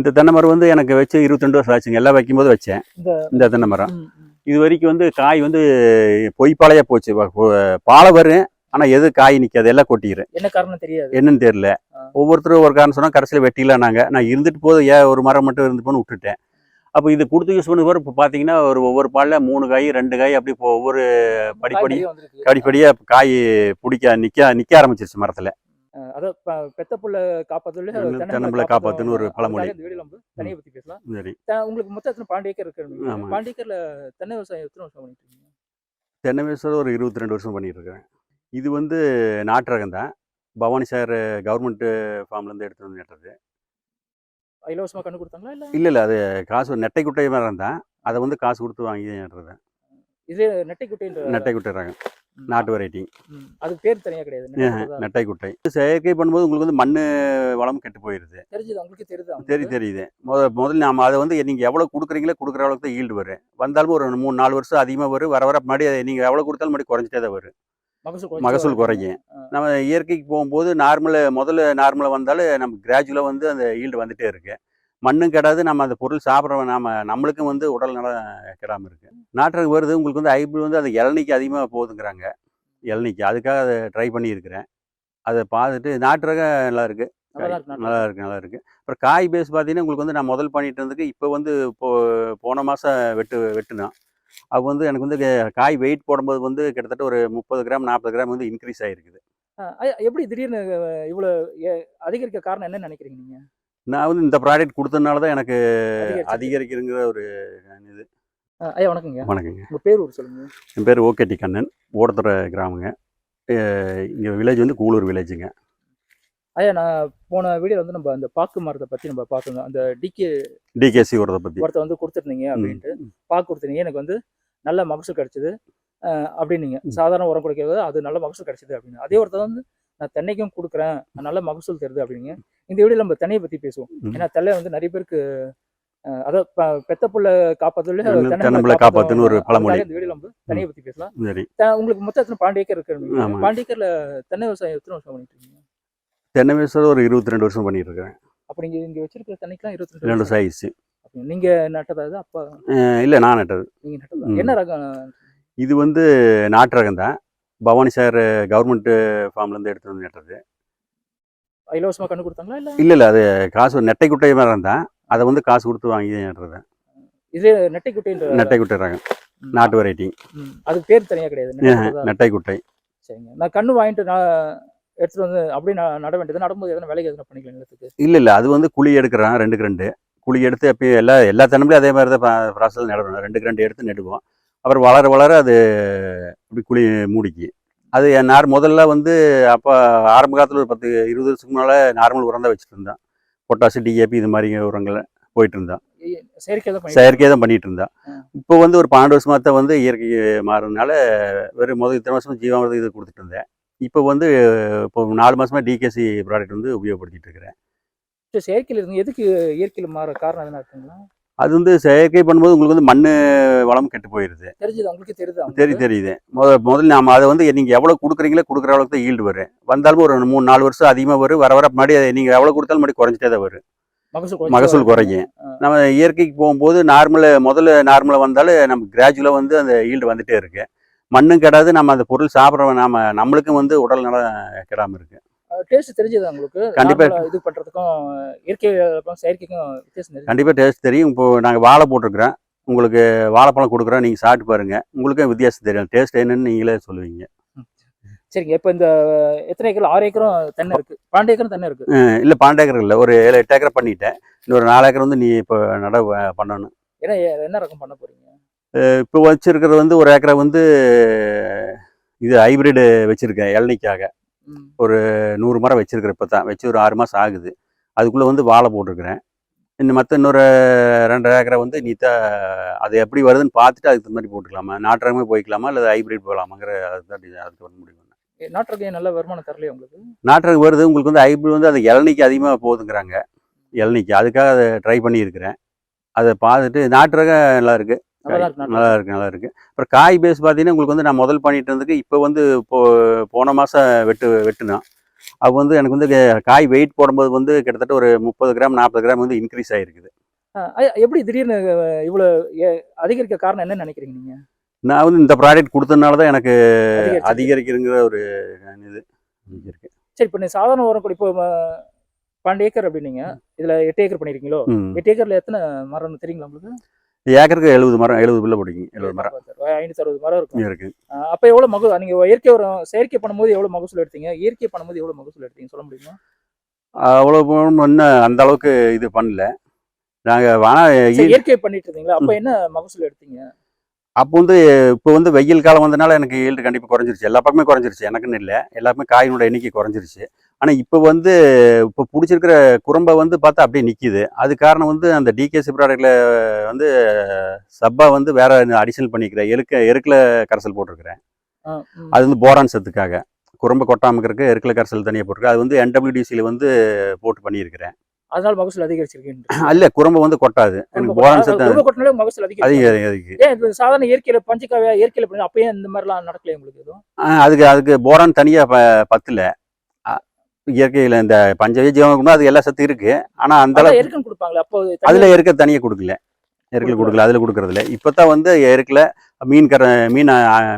இந்த தென்னை மரம் வந்து எனக்கு வச்சு இருபத்திரெண்டு வருஷம் ஆச்சுங்க. எல்லாம் வைக்கும்போது வச்சேன். இந்த தென்னை மரம். இது வரைக்கும் வந்து காய் வந்து பொய்ப்பாளையா போச்சு. பாலை வரும் ஆனா எது காய் நிக்காது. எல்லாம் கொட்டிக்கிறேன் என்ன காரணம் தெரியாது. என்னன்னு தெரியல. ஒவ்வொருத்தரும் ஒரு காரணம் சொன்னா கடைசியில் வெட்டிலானாங்க நான் இருந்துட்டு போது ஏன் ஒரு மரம் மட்டும் இருந்து போன்னு விட்டுட்டேன். அப்போ இது கொடுத்து யூஸ் பண்ண இப்போ பார்த்தீங்கன்னா ஒரு ஒவ்வொரு பாலில் மூணு காய் ரெண்டு காய் அப்படி இப்போ ஒவ்வொரு படிப்படி. படிப்படியாக காய் பிடிக்க நிற்க நிற்க ஆரம்பிச்சிருச்சு மரத்தில். அதான் பெத்த புள்ள காப்பாத்துல தென்னம்பிள்ளை காப்பாத்துன்னு ஒரு பழமொழி. தனியை பத்தி பேசலாம். சரி. உங்களுக்கு மொத்தம் எத்தனை ஏக்கர் இருக்கு ஏக்கர்ல தென்னை விவசாயம் எத்தனை வருஷம் பண்ணிட்டு இருக்கீங்க? தென்னை விவசாயம் ஒரு இருபத்தி ரெண்டு வருஷம் பண்ணிட்டு இருக்கிறேன். இது வந்து நாட்டு ரகம் தான். பவானி சார் கவர்மெண்ட் ஃபார்ம்லேருந்து எடுத்து வந்து நட்டுறது இலவசமா கண்ணு கொடுத்தாங்களா இல்ல? இல்லை இல்லை அது காசு நெட்டை குட்டை மரம் தான். அதை வந்து காசு கொடுத்து வாங்கி நட்டுறது. இது நெட்டை குட்டைன்ற நெட்டை குட்டை ரகம். நாட்டு வெரைட்டி. அதுக்கு பேர் தனியா கிடையாது. நெட்டை குட்டை. செயற்கை பண்ணும்போது உங்களுக்கு வந்து மண் வளம் கெட்டு போயிடுது தெரிஞ்சது உங்களுக்கு தெரியுது தெரி தெரியுது. முத முதல்ல நாம அதை வந்து நீங்கள் எவ்வளோ கொடுக்குறீங்களோ கொடுக்குற அளவுக்கு தான் ஈல்டு வரும். வந்தாலும் ஒரு மூணு நாலு வருஷம் அதிகமாக வரும். வர வர முன்னாடி நீங்கள் எவ்வளோ கொடுத்தாலும் முன்னாடி குறைஞ்சிட்டே தான் வரும். மகசூல். குறையும். நம்ம இயற்கைக்கு போகும்போது நார்மல் முதல்ல நார்மலாக வந்தாலும் நம்ம கிராஜுவலாக வந்து அந்த ஈல்டு வந்துட்டே இருக்கு. மண்ணும் கெடாது நம்ம அந்த பொருள் சாப்பிட்ற நாம நம்மளுக்கும் வந்து உடல் நலம் கெடாமல் இருக்கு. நாட்டுக்கு வருது உங்களுக்கு வந்து ஹைபிரிட் வந்து அது இளநிக்கு அதிகமாக போகுதுங்கிறாங்க. இளநிக்கு அதுக்காக அதை ட்ரை பண்ணியிருக்கிறேன். அதை பார்த்துட்டு நாட்டு ரகம் நல்லா இருக்கு. நல்லா தான் இருக்கு, நல்லா இருக்கு நல்லா இருக்கு. அப்புறம் காய் பேஸ் பார்த்தீங்கன்னா உங்களுக்கு வந்து நான் முதல் பண்ணிட்டு இருந்ததுக்கு இப்போ வந்து இப்போ போன மாதம் வெட்டு வெட்டுனோம் அது வந்து எனக்கு வந்து காய் வெயிட் போடும்போது வந்து கிட்டத்தட்ட ஒரு முப்பது கிராம் நாற்பது கிராம் வந்து இன்க்ரீஸ் ஆகிருக்குது எப்படி திடீர்னு ஏ- அதிகரிக்க காரணம் என்னன்னு நினைக்கிறீங்க நீங்க? நான் வந்து இந்த ப்ராடக்ட் கொடுத்ததுனால தான் எனக்கு. அதிகரிக்கிறங்கிற ஒரு இது. ஐயா வணக்கங்க. வணக்கங்க. உங்க பேர் ஒரு சொல்லுங்க. என் பேர் ஓகேடி கண்ணன். ஓடத்துறை கிராமங்க. இங்கே வில்லேஜ் வந்து கூலூர் வில்லேஜுங்க ஐயா நான் போன வீடியோ வந்து நம்ம அந்த பாக்கு மரத்தை பத்தி நம்ம பார்த்தோம் அந்த டிகே டிகேசி உரத்தை பற்றி ஒருத்த வந்து கொடுத்துருந்தீங்க அப்படின்ட்டு. பாக்கு கொடுத்துருந்தீங்க. எனக்கு வந்து நல்ல மகசூல் கிடைச்சது. அப்படின்னீங்க. சாதாரண உரம் கொடுக்கிறது அது நல்ல மகசூல் கிடைச்சது அப்படின்னு. அதே ஒருத்தர் வந்து நான் தென்னைக்கும் கொடுக்குறேன். நல்ல மகசூல் தருது அப்படிங்க. இந்த வீடியோ நம்ம தென்னையை பத்தி பேசுவோம். ஏன்னா தென்னை வந்து நிறைய பேருக்கு அதாவது பெத்த புள்ள காப்பாத்துல காப்பாத்துன்னு ஒரு பழமொழி. இந்த வீடியோ நம்ம தென்னையை பத்தி பேசலாம். உங்களுக்கு மொத்தம் எத்தனை பாண்டி ஏக்கர் இருக்கு? ஆமா. பாண்டி ஏக்கர்ல தென்னை விவசாயம் எத்தனை வருஷம் பண்ணிட்டு இருக்கீங்க? தென்னை விவசாயம் ஒரு இருபத்தி ரெண்டு வருஷம் பண்ணிட்டு இருக்கிறேன் அப்ப நீங்க இங்க வச்சிருக்கிற தென்னைக்கெல்லாம் இருபத்தி ரெண்டு ரெண்டு அப்ப நீங்க நட்டதா அப்பா? இல்லை நான் நட்டது. நீங்க நட்டதா. என்ன ரகம்? இது வந்து நாட்டு ரகம் தான். பவானி சார் கவர்மெண்ட் ஃபார்ம்லேருந்து எடுத்து வந்து நட்டுறது இலவசமா கண்ணு கொடுத்தாங்களா இல்ல? இல்லை இல்லை அது காசு நெட்டை குட்டை மரம் தான். அதை வந்து காசு கொடுத்து வாங்கி நட்டுறது இது நெட்டை குட்டைன்ற நெட்டை குட்டை ரகம். நாட்டு வெரைட்டி. அதுக்கு பேர் தனியா கிடையாது. நெட்டை குட்டை குட்டை. சரிங்க. நான் கண்ணு வாங்கிட்டு நான் எடுத்துட்டு வந்து அப்படியே நான் நட வேண்டியது. நடும்போது எதனா வேலைக்கு எதனா பண்ணிக்கலாம் நிலத்துக்கு இல்லை இல்லை அது வந்து குழி எடுக்கிறேன் ரெண்டுக்கு ரெண்டு. குழி எடுத்து எப்பயும் எல்லா எல்லா தென்னம்பிலையும் அதே மாதிரி தான் ப்ராசஸ் நடணும் ரெண்டுக்கு ரெண்டு எடுத்து நடுவோம். அப்புறம் வளர வளர அது அப்படி குழி மூடிக்கு. அது என் நார் முதல்ல வந்து அப்போ ஆரம்ப காலத்தில் ஒரு பத்து இருபது வருஷத்துக்கு முன்னால் நார்மல் உரம் தான் வச்சுட்டு இருந்தேன். பொட்டாசு டிஏபி இது மாதிரி உரங்கள் போயிட்டு இருந்தேன். செயற்கை தான் பண்ணி செயற்கையாக தான் பண்ணிட்டு இருந்தேன். இப்போ வந்து ஒரு பன்னெண்டு வருஷமா தான் வந்து இயற்கை மாறுறதுனால வெறும் முதல் இத்தனை வருஷம் ஜீவாமிரதம் இது கொடுத்துட்டு இருந்தேன். இப்போ வந்து இப்போ நாலு மாசமா டிகேசி ப்ராடக்ட் வந்து உபயோகப்படுத்திட்டு இருக்கிறேன். செயற்கையில இருந்து எதுக்கு இயற்கையில மாற காரணம் எதனா இருக்குங்களா? அது வந்து செயற்கை பண்ணும்போது உங்களுக்கு வந்து மண் வளம் கெட்டு போயிடுது தெரியுது தெரி தெரியுது முத முதல்ல நாம அதை வந்து நீங்கள் எவ்வளோ கொடுக்குறீங்களோ கொடுக்குற அளவுக்கு தான் ஈல்டு வரும். வந்தாலும் ஒரு மூணு நாலு வருஷம் அதிகமாக வரும். வர வர முன்னாடி நீங்கள் எவ்வளோ கொடுத்தாலும் முன்னாடி குறைஞ்சிட்டே தான் வரும். மகசூல். குறையும். நம்ம இயற்கைக்கு போகும்போது நார்மல் முதல்ல நார்மலாக வந்தாலும் நம்ம கிராஜுவலாக வந்து அந்த ஈல்டு வந்துட்டே இருக்கு. மண்ணும் கெடாது நம்ம அந்த பொருள் சாப்பிட்ற நாம நம்மளுக்கும் வந்து உடல் நலம் கெடாமல் இருக்கு. டேஸ்ட் தெரிஞ்சது உங்களுக்கு கண்டிப்பா. நார்மலா இது பண்றதுக்கும் இயற்கை செயற்கைக்கும் வித்தியாசம் கண்டிப்பாக டேஸ்ட் தெரியும். இப்போ நாங்கள் வாழை போட்டிருக்கிறோம். உங்களுக்கு வாழைப்பழம் கொடுக்குறோம். நீங்கள் சாப்பிட்டு பாருங்க. உங்களுக்கும் வித்தியாசம் தெரியும். டேஸ்ட் என்னன்னு நீங்களே சொல்லுவீங்க. சரிங்க. இப்ப இந்த எத்தனை ஏக்கர் ஆறு ஏக்கரும் தென்னை இருக்கு. பன்னெண்டு ஏக்கரும் தென்னை இருக்கு. இல்லை பன்னெண்டு ஏக்கர் இல்லை. ஒரு ஏழு எட்டு ஏக்கர் பண்ணிட்டேன். இன்னொரு நாலு ஏக்கர் வந்து நீ இப்போ நட பண்ணணும். ஏன்னா என்ன ரகம் பண்ண போறீங்க? இப்போ வச்சிருக்கிறது வந்து ஒரு ஏக்கரை வந்து இது ஹைபிரிடு வச்சுருக்கேன். இளநிக்காக ம். நூறு மரம் வச்சிருக்கிறேன் இப்போ தான் வச்சு ஒரு ஆறு மாதம் ஆகுது. அதுக்குள்ளே வந்து வாழை போட்டிருக்கிறேன். இன்னும் மற்ற இன்னொரு ரெண்டரை ஏக்கரை வந்து நீத்தா அது எப்படி வருதுன்னு பார்த்துட்டு அதுக்கு மாதிரி போட்டுக்கலாமா? நாட்டு ரகமே போய்க்கலாமா? இல்லை ஹைபிரிட் போகலாமாங்கிற அதுதான் அதுக்கு வந்து முடிவு பண்ணேன். ஏ, நாட்டு ரகம் நல்ல வருமானம் தரலையே உங்களுக்கு? நாட்டு ரகம் வருது. உங்களுக்கு வந்து ஹைபிரிட் வந்து அது இளநிக்கு அதிகமாக போகுதுங்கிறாங்க. இளநிக்கு. அதுக்காக அதை ட்ரை பண்ணியிருக்கிறேன். அதை பார்த்துட்டு நாட்டு ரகம் நல்லா இருக்கு. நல்லா இருக்கு நல்லா இருக்கு. நல்லா இருக்கு. அப்புறம் காய் பேஸ் பார்த்தீங்கன்னா உங்களுக்கு வந்து நான் முதல் பண்ணிட்டு இருந்ததுக்கு இப்போ வந்து இப்போ போன மாதம் வெட்டு வெட்டுனோம் அது வந்து எனக்கு வந்து காய் வெயிட் போடும்போது வந்து கிட்டத்தட்ட ஒரு முப்பது கிராம் நாற்பது கிராம் வந்து இன்க்ரீஸ் ஆகிருக்குது எப்படி திடீர்னு ஏ- அதிகரிக்க காரணம் என்ன நினைக்கிறீங்க நீங்க? நான் வந்து இந்த ப்ராடக்ட் கொடுத்ததுனால தான் எனக்கு. அதிகரிக்கிறங்கிற ஒரு இது இருக்கு. சரி இப்போ நீ சாதாரண உரம் கூட இப்போ பன்னெண்டு ஏக்கர் அப்படின்னீங்க. இதுல எட்டு ஏக்கர் பண்ணிருக்கீங்களோ? ம். எட்டு ஏக்கர்ல எத்தனை மரம் தெரியுங்களா உங்களுக்கு? ஏக்கருக்கு எழுபது மரம் எழுபது பிள்ளை பிடிக்கும் எழுபது மரம். ஐநூத்தி அறுபது மரம் இருக்கும். இருக்கு. அப்ப எவ்வளவு மகு நீங்க இயற்கை உரம் செயற்கை பண்ணும்போது எவ்வளவு மகசூல் எடுத்தீங்க? இயற்கை பண்ணும்போது எவ்வளவு மகசூல் எடுத்தீங்க? சொல்ல முடியுமா? அவ்வளோ இன்னும் அந்த அளவுக்கு இது பண்ணல. நாங்கள் ஆனால் இயற்கை பண்ணிட்டு இருந்தீங்களா? அப்ப என்ன மகசூல் எடுத்தீங்க? அப்போ வந்து இப்போ வந்து வெயில் காலம் வந்தனால எனக்கு ஈல்டு கண்டிப்பாக குறைஞ்சிருச்சு. எல்லா பக்கமே குறைஞ்சிருச்சு. எனக்குன்னு இல்லை. எல்லாருமே காயினோட எண்ணிக்கை குறைஞ்சிருச்சு. ஆனால் இப்போ வந்து இப்போ பிடிச்சிருக்கிற குறும்பை வந்து பார்த்தா அப்படியே நிற்கிது அது காரணம் வந்து அந்த டிகேசி ப்ராடக்ட்டில் வந்து சப்பா வந்து வேற அடிஷனல் பண்ணிக்கிறேன். எருக்க எருக்கில் கரைசல் போட்டிருக்கிறேன். அது வந்து போரான் சத்துக்காக. குறும்பை கொட்டாமல் இருக்க எருக்கில் கரைசல் தனியாக போட்டிருக்கேன். அது வந்து என்டபிள்யூடிசியில் வந்து போட்டு பண்ணியிருக்கிறேன். அதனால மகசூல் அதிகரிச்சிருக்கீங்க அல்ல குறும்பை வந்து கொட்டாது. எனக்கு போரான் சத்து கொட்டினாலே மகசூல் அதிகரிக்கும். ஏன் சாதாரண இயற்கையில பஞ்சக்காவியா இயற்கையில பண்ணி அப்ப ஏன் இந்த மாதிரிலாம் நடக்கல உங்களுக்கு அதுக்கு அதுக்கு போரான் தனியாக ப பத்தில். இயற்கையில் இந்த பஞ்சவீ ஜீவனுக்கு அது எல்லா சத்து இருக்கு. ஆனால் அந்த அதில் இருக்க தனியாக கொடுக்கல. எருக்கில் கொடுக்கல. அதில் கொடுக்கறதில்ல. இப்போ தான் வந்து எருக்கில் மீன் கர மீன்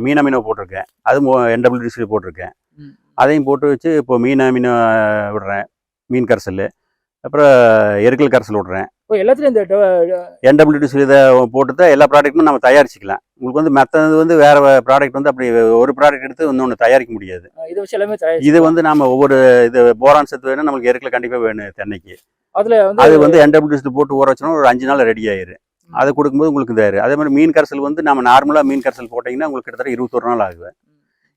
மீன் அமீனோ போட்டிருக்கேன். அது என்டபிள்யூடிசி போட்டிருக்கேன். அதையும் போட்டு வச்சு இப்போ மீன் அமீனோ விடுறேன். மீன் கரைசல். அப்புறம் எருக்கல் கரைசல் விடுறேன். எல்லாத்துலயும் இந்த ட- என்டபிள்யூடிசி இதை போட்டு தான் எல்லா ப்ராடக்ட்டுமே நம்ம தயாரிச்சிக்கலாம். உங்களுக்கு வந்து மற்றது வந்து வேற ப்ராடக்ட் வந்து அப்படி ஒரு ப்ராடக்ட் எடுத்து இன்னொன்று தயாரிக்க முடியாது. இதை வச்சு எல்லாமே இது வந்து நாம ஒவ்வொரு இது போரான் சத்து வேணும் நம்மளுக்கு எருக்கில் கண்டிப்பாக வேணும் தென்னைக்கு. அதுல வந்து அது வந்து என்டபிள்யூசி போட்டு ஊற வச்சோன்னா ஒரு அஞ்சு நாள் ரெடி ஆயிரு அதை கொடுக்கும்போது உங்களுக்கு இதாயிரு அதே மாதிரி மீன் கரைசல் வந்து நம்ம நார்மலாக மீன் கரைசல் போட்டிங்கன்னா உங்களுக்கு கிட்டத்தட்ட இருபத்தொரு நாள் ஆகுது.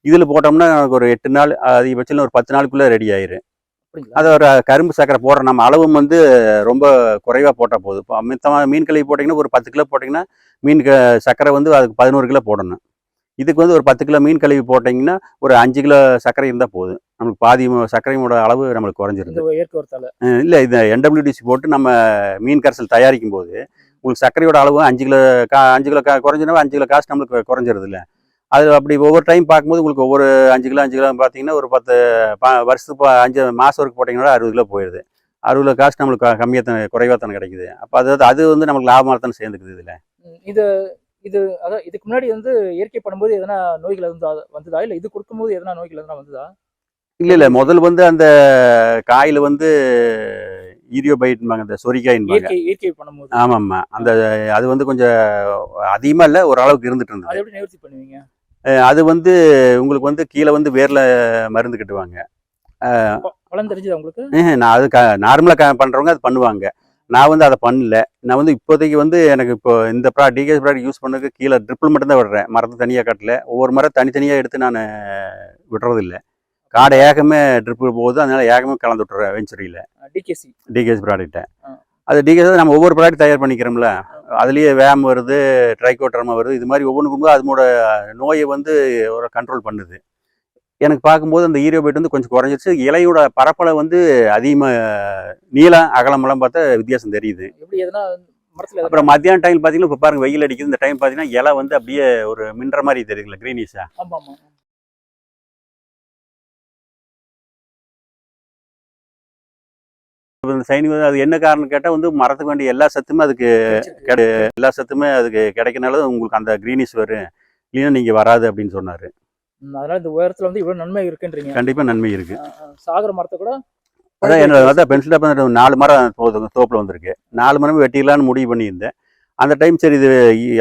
இதில் போட்டோம்னா நமக்கு ஒரு எட்டு நாள் அதிகபட்சம் ஒரு பத்து நாளுக்குள்ளே ரெடி ஆயிரு அப்படிங்களா அது ஒரு கரும்பு சக்கரை போடுற நம்ம அளவும் வந்து ரொம்ப குறைவாக போட்டால் போதும். இப்போ மித்தமாக மீன் கழுவி போட்டிங்கன்னா ஒரு பத்து கிலோ போட்டிங்கன்னா மீன் க சக்கரை வந்து அதுக்கு பதினோரு கிலோ போடணும். இதுக்கு வந்து ஒரு பத்து கிலோ மீன் கழுவி போட்டிங்கன்னா ஒரு அஞ்சு கிலோ சர்க்கரை இருந்தால் போதும். நம்மளுக்கு பாதி சர்க்கரையோட அளவு நம்மளுக்கு குறைஞ்சிருது. இல்லை இந்த என்டபிள்யூடிசி போட்டு நம்ம மீன் கரைசல் தயாரிக்கும் போது உங்களுக்கு சர்க்கரையோட அளவு அஞ்சு கிலோ கா அஞ்சு கிலோ கா குறைஞ்சினா அஞ்சு கிலோ காசு நம்மளுக்கு குறைஞ்சிருது இல்லை அது அப்படி ஒவ்வொரு டைம் பார்க்கும்போது உங்களுக்கு ஒவ்வொரு அஞ்சு கிலோ அஞ்சு கிலோ பார்த்தீங்கன்னா ஒரு பத்து பா வருஷத்துக்கு அஞ்சு மாதம் வரைக்கும் போட்டிங்கன்னா அறுபது கிலோ போயிடுது அறுபது காசு நம்மளுக்கு கம்மியாக தான் குறைவாக தானே கிடைக்குது. அப்போ அது அது வந்து நம்மளுக்கு லாபமாக தானே சேர்ந்துக்குது இதில். இது இது அதான் இதுக்கு முன்னாடி வந்து இயற்கை பண்ணும்போது எதனா நோய்கள் வந்து வந்ததா? இல்ல இது கொடுக்கும்போது எதனா நோய்கள் எதனா வந்ததா? இல்லை இல்லை. முதல் வந்து அந்த காயில் வந்து ஈரியோபைட்பாங்க இந்த சொரிக்காயின்பாங்க. இயற்கை பண்ணும்போது. ஆமாம்மா. அந்த அது வந்து கொஞ்சம் அதிகமாக இல்லை ஓரளவுக்கு இருந்துட்டு இருந்தது. எப்படி நிவர்த்தி பண்ணுவீங்க? அது வந்து உங்களுக்கு வந்து கீழே வந்து வேர்ல மருந்து கட்டுவாங்க. ப- பலன் தெரிஞ்சது உங்களுக்கு? நான் அது க நார்மலாக பண்ணுறவங்க அது பண்ணுவாங்க. நான் வந்து அதை பண்ணல. நான் வந்து இப்போதைக்கு வந்து எனக்கு இப்போ இந்த ப்ரா டிகேஸ் ப்ராடக்ட் யூஸ் பண்ணதுக்கு கீழே ட்ரிப்பிள் மட்டும் தான் விடுறேன். மரத்தை தனியாக கட்டல. ஒவ்வொரு மரம் தனித்தனியாக எடுத்து நான் விடுறதில்ல. காடை ஏகமே ட்ரிப்பு போகுது. அதனால ஏகமே கலந்து விட்டுறேன் வெஞ்சுரியில் டிகேசி டிகேஸ் ப்ராடக்ட்டை. அது டிகேஸ் நம்ம ஒவ்வொரு ப்ராடக்ட் தயார் பண்ணிக்கிறோம்ல. அதுலேயே வேம் வருது ட்ரைகோட்ரமா வருது இது மாதிரி ஒவ்வொன்றுக்கும் அதனோட நோயை வந்து ஒரு கண்ட்ரோல் பண்ணுது. எனக்கு பார்க்கும்போது அந்த ஈரோபேட் வந்து கொஞ்சம் குறைஞ்சிருச்சு. இலையோட பரப்பளவு வந்து அதிகமாக நீளம் அகலமெல்லாம் பார்த்தா வித்தியாசம் தெரியுது. எப்படி எதனா அப்புறம் மத்தியான டைம் பார்த்தீங்கன்னா இப்போ பாருங்க வெயில் அடிக்குது. இந்த டைம் பார்த்தீங்கன்னா இலை வந்து அப்படியே ஒரு மின்ற மாதிரி தெரியுதுல க்ரீனிஷா ஆமா இந்த வந்து அது என்ன காரணம் கேட்டால் வந்து மரத்துக்கு வேண்டிய எல்லா சத்துமே அதுக்கு கிடைச்சிருக்கு. எல்லா சத்துமே அதுக்கு கிடைக்கனால உங்களுக்கு அந்த க்ரீனிஷ் வரும். இல்லைன்னா நீங்கள் வராது அப்படின்னு சொன்னார். அதனால இந்த உயரத்துல வந்து இவ்வளவு நன்மை இருக்குன்றீங்க. கண்டிப்பாக நன்மை இருக்குது. சாகர மரத்தை கூட அதான் என்னோட அதான் பென்சில் டாப் நாலு மரம் தோப்புல வந்திருக்கு. நாலு மரம் வெட்டிடலான்னு முடிவு பண்ணியிருந்தேன். அந்த டைம் சரி இது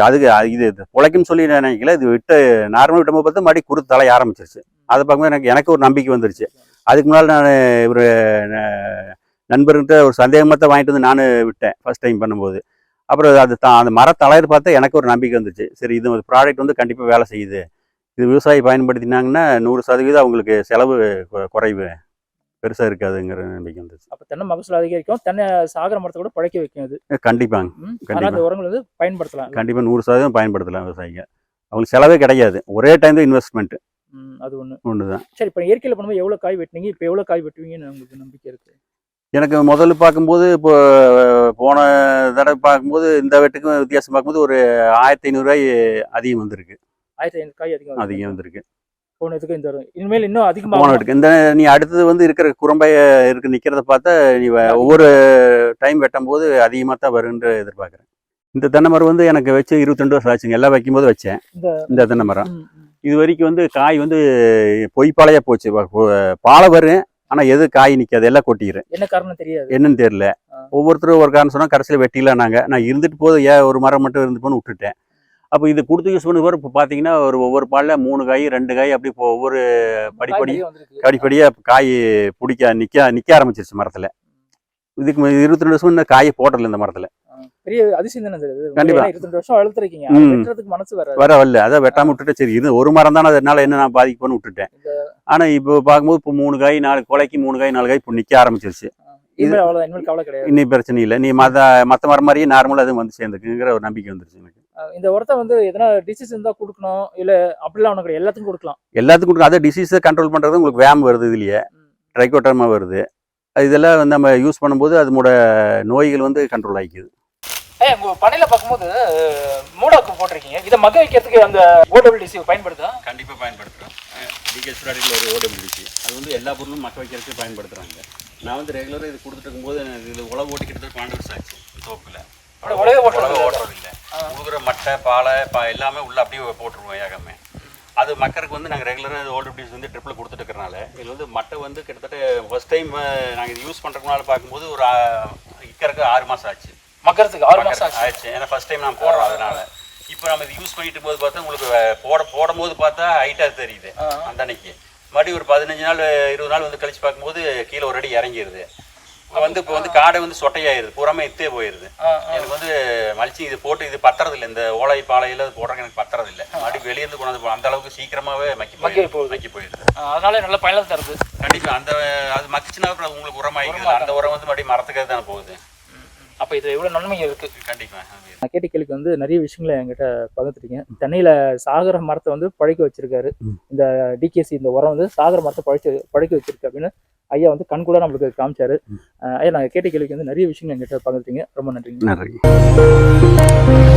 அதுக்கு இது பொழைக்கும்னு சொல்லி நான் நினைக்கல. இது விட்டு நார்மல் விட்டம்போது பார்த்து மறுபடியும் குருத்து தலை ஆரம்பிச்சிருச்சு. அதை பார்க்கும்போது எனக்கு எனக்கு ஒரு நம்பிக்கை வந்துருச்சு. அதுக்கு முன்னால் நான் ஒரு நண்பர்கிட்ட ஒரு சந்தேகமாக தான் வாங்கிட்டு வந்து நான் விட்டேன் ஃபர்ஸ்ட் டைம் பண்ணும்போது. அப்புறம் அது தான் அந்த மர தளையர் பார்த்தா எனக்கு ஒரு நம்பிக்கை வந்துச்சு. சரி இது ப்ராடக்ட் வந்து கண்டிப்பாக வேலை செய்யுது. இது விவசாயி பயன்படுத்தினாங்கன்னா நூறு சதவீதம் அவங்களுக்கு செலவு குறைவு. பெருசாக இருக்காதுங்கிற நம்பிக்கை வந்துச்சு. அப்ப தென்னை மகசூல் அதிகரிக்கும். தென்னை சாகர மரத்தை கூட பழைக்க வைக்கும் அது. கண்டிப்பாங்க. ம். ஆனா கண்டிப்பா. அந்த உரங்கள் வந்து பயன்படுத்தலாம். கண்டிப்பாக நூறு சதவீதம் பயன்படுத்தலாம் விவசாயிங்க. அவங்களுக்கு செலவே கிடையாது. ஒரே டைம் தான் இன்வெஸ்ட்மெண்ட் அது ஒண்ணு. ஒன்று தான் சரி இப்ப இயற்கையில பண்ணும்போது எவ்வளவு காய் வெட்டினீங்க? இப்ப எவ்வளவு காய் வெட்டுவீங்கன்னு உங்களுக்கு நம்பிக்கை இருக்கு? எனக்கு முதல்ல பார்க்கும்போது இப்போ போன தடவை பார்க்கும்போது இந்த வெட்டுக்கும் வித்தியாசம் பார்க்கும்போது ஒரு ஆயிரத்தி ஐநூறுரூவாய் அதிகம் வந்திருக்கு. ஆயிரத்தி ஐநூறு காய் அதிகம் அதிகம் வந்திருக்கு. போனதுக்கு இந்த இனிமேல் இன்னும் போன அதிகமாக வீட்டுக்கு இந்த நீ அடுத்தது வந்து இருக்கிற குறும்பைய இருக்கு நிக்கிறத பார்த்தா நீ ஒவ்வொரு டைம் வெட்டும் போது அதிகமாக தான் வரும்னு எதிர்பார்க்குறேன். இந்த தென்னை மரம் வந்து எனக்கு வச்சு இருபத்தெண்டு வருஷம் ஆச்சுங்க. எல்லாம் வைக்கும்போது வச்சேன். இந்த தென்னை மரம். இது வரைக்கும் வந்து காய் வந்து பொய்ப்பாளையா போச்சு. பாலை வரும் ஆனால் எது காய் நிற்காது எல்லாம் கொட்டிக்கிறேன் என்ன காரணம் தெரியாது. என்னன்னு தெரியல. ஒவ்வொருத்தரும் ஒரு காரணம் சொன்னா கடைசியில் வெட்டிலாம் நாங்க நான் இருந்துட்டு போது ஏன் ஒரு மரம் மட்டும் இருந்து போன்னு விட்டுட்டேன். அப்போ இது கொடுத்து யூஸ் பண்ண இப்போ பார்த்தீங்கன்னா ஒரு ஒவ்வொரு பாலில் மூணு காய் ரெண்டு காய் அப்படி இப்போ ஒவ்வொரு படிப்படி. படிப்படியாக காய் பிடிக்க நிற்க நிற்க ஆரம்பிச்சிருச்சு மரத்தில். இதுக்கு இருபத்தி ரெண்டு வருஷம் காயை போடல இந்த மரத்தில். பெரிய அதிசயம் தானே இது? கண்டிப்பா. ஏன்னா இருபத்தஞ்சு வருஷம் வளர்த்துருக்கீங்க. வெட்டுறதுக்கு மனசு வராது. வர வரல. அதை வெட்டாம விட்டுட்டு சரி இது ஒரு மரம் தானே அதனால என்ன நான் பாதிக்கப்போன்னு விட்டுட்டேன். ஆனால் இப்போ பார்க்கும்போது இப்போ மூணு காய் நாலு கொலைக்கு மூணு காய் நாலு காய் இப்போ நிற்க ஆரம்பிச்சிருச்சு. கிடையாது. இன்னும் பிரச்சனை இல்லை. நீ மற்ற மற்ற மரம் மாதிரியே நார்மலாக அதுவும் வந்து சேர்ந்துக்குங்கிற ஒரு நம்பிக்கை வந்துருச்சு எனக்கு. இந்த உரத்தை வந்து எதனா டிசீஸ் இருந்தா கொடுக்கணும் இல்ல அப்படிலாம் கிடையாது. எல்லாத்துக்கும் கொடுக்கலாம். எல்லாத்துக்கும் கொடுக்கும். அதை டிசீஸை கண்ட்ரோல் பண்ணுறது உங்களுக்கு வேம் வருது இதுலயே. ட்ரைகோட்டர்மா வருது. இதெல்லாம் வந்து நம்ம யூஸ் பண்ணும்போது அதனோட நோய்கள் வந்து கண்ட்ரோல் ஆகிக்குது. பண்ணையில பார்க்கும்போது மூடாக்கு போட்டிருக்கீங்க. இதை மக்க வைக்கிறதுக்கு அந்த ஓடபிள்யூசி பயன்படுதா? கண்டிப்பாக பயன்படுத்துகிறோம் டிகேஸ் ப்ராடக்ட்டில் ஒரு ஓடபிலிட்டி அது வந்து எல்லா பொருளும் மக்க வைக்கிறதுக்கு பயன்படுத்துகிறாங்க நான் வந்து ரெகுலராக இது கொடுத்துட்டு இருக்கும்போது எனக்கு இது உழவு ஓட்டி கிட்டத்தட்ட பன்னெண்டு வருஷம் ஆச்சு. தோப்பில். அப்படியே உழவே ஓட்டுறது இல்ல. ஓட்டுறது இல்லை. ஊதுற மட்டை பாலை பா எல்லாமே உள்ள அப்படியே போட்டுருவோம் ஏகமே. அது மக்களுக்கு வந்து நாங்கள் ரெகுலராக ஓல்டு பீஸ் வந்து ட்ரிப்பில் கொடுத்துட்டு இருக்கறனால இதில் வந்து மட்டை வந்து கிட்டத்தட்ட ஃபர்ஸ்ட் டைம் நாங்கள் இது யூஸ் பண்ணுறதுனால பார்க்கும்போது ஒரு இக்கறக்கு ஆறு மாதம் ஆச்சு. மக்கறதுக்கு ஆறு மாசம் ஆச்சு? ஏன்னா ஃபர்ஸ்ட் டைம் நான் போடுறோம் அதனால. இப்போ நம்ம இது யூஸ் பண்ணிட்டு போது பார்த்தா உங்களுக்கு போட போடும் போது பார்த்தா ஹைட்டாக தெரியுது. அந்த அன்னைக்கு. மறுபடியும் ஒரு பதினஞ்சு நாள் இருபது நாள் வந்து கழிச்சு பார்க்கும்போது கீழே ஒரு அடி இறங்கிடுது வந்து இப்போ வந்து காடை வந்து சொட்டையாயிருது பூராமே இத்தே போயிருது. எனக்கு வந்து மலிச்சு இது போட்டு இது பத்துறது இல்லை இந்த ஓலை பாலையில் அது போடுறதுக்கு எனக்கு பத்துறது இல்லை மறுபடியும் வெளியேருந்து கொண்டு வந்து அந்த அளவுக்கு சீக்கிரமாவே மக்கி மக்கி போயிடுது போகுது. மக்கி போயிருது. அதனால நல்ல பயணம் தருது கண்டிப்பா. அந்த அது மக்கிச்சுனா உங்களுக்கு உரமாயிக்குது. அந்த உரம் வந்து மறுபடியும் மரத்துக்கு தானே போகுது. அப்ப இது எவ்வளவு நன்மை இருக்கு. கண்டிப்பா. நான் கேட்ட கேள்விக்கு வந்து நிறைய விஷயங்களை என்கிட்ட பகிர்ந்துட்டீங்க. தென்னையில சாகர மரத்தை வந்து பழைக்க வச்சிருக்காரு. இந்த டிகேசி இந்த உரம் வந்து சாகர மரத்தை பழைச்சு பழைக்க வச்சிருக்கு அப்படின்னு ஐயா வந்து கண்கூட நம்மளுக்கு காமிச்சாரு. ஐயா நான் கேட்ட கேள்விக்கு வந்து நிறைய விஷயங்கள் என்கிட்ட பகிர்ந்துட்டீங்க ரொம்ப நன்றிங்க. நன்றி